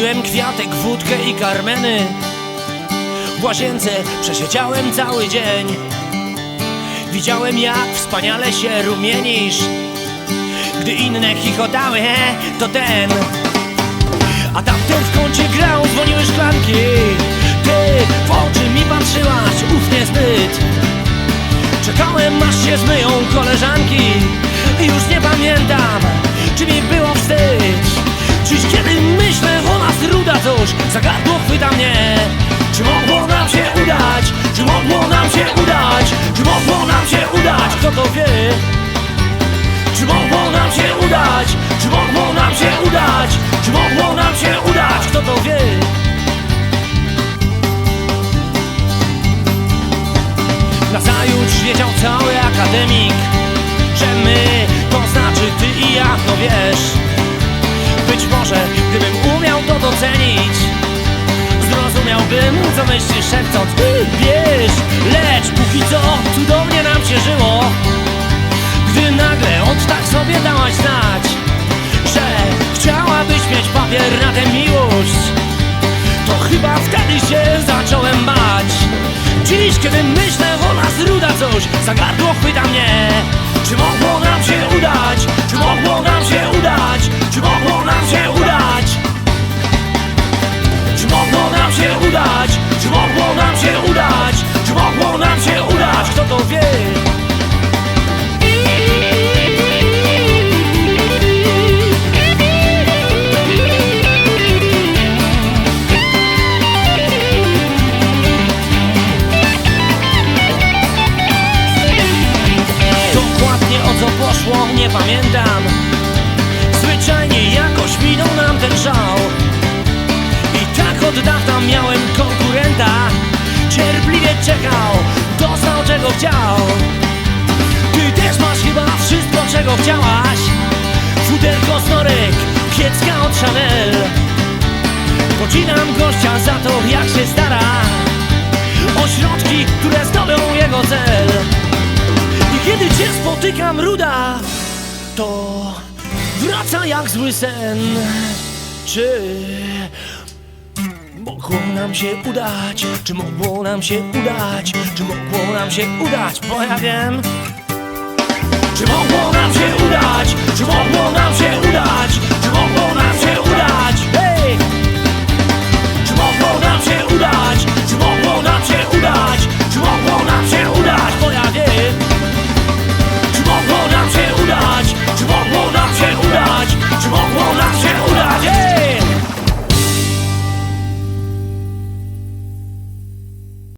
Piłem kwiatek, wódkę i karmeny. W łazience przesiedziałem cały dzień. Widziałem jak wspaniale się rumienisz. Gdy inne chichotały, to ten. A tamten w kącie grał, dzwoniły szklanki. Ty w oczy mi patrzyłaś, ufnie zbyt. Czekałem aż się zmyją koleżanki. Już nie pamiętam, czy mi było wstyd Kto to wie? Nazajutrz wiedział cały akademik Że my, to znaczy ty i ja, no wiesz Być może, gdybym umiał to docenić Zrozumiałbym, co myślisz szepcząc "Ty Wiesz, chyba wtedy się zacząłem bać Dziś, kiedy myślę o nas ruda coś Za gardło chwyta mnie Czy mogło nam się udać? Czy mogło nam się udać? Czy mogło nam się udać? Czy mogło nam się udać? Czy mogło nam się udać? Czy mogło nam się udać? Kto to wie? Pamiętam. Zwyczajnie jakoś minął nam ten żał I tak od dawna miałem konkurenta. Cierpliwie czekał, dostał czego chciał. Ty też masz chyba wszystko czego chciałaś. Futerko snorek, kiecka od Chanel. Pocinam gościa za to jak się stara. O środki, które zdobią jego cel. I kiedy cię spotykam, ruda, to wraca jak zły sen. Czy mogło nam się udać? Czy mogło nam się udać? Czy mogło nam się udać? Bo ja wiem. Czy mogło nam się udać? Czy mogło?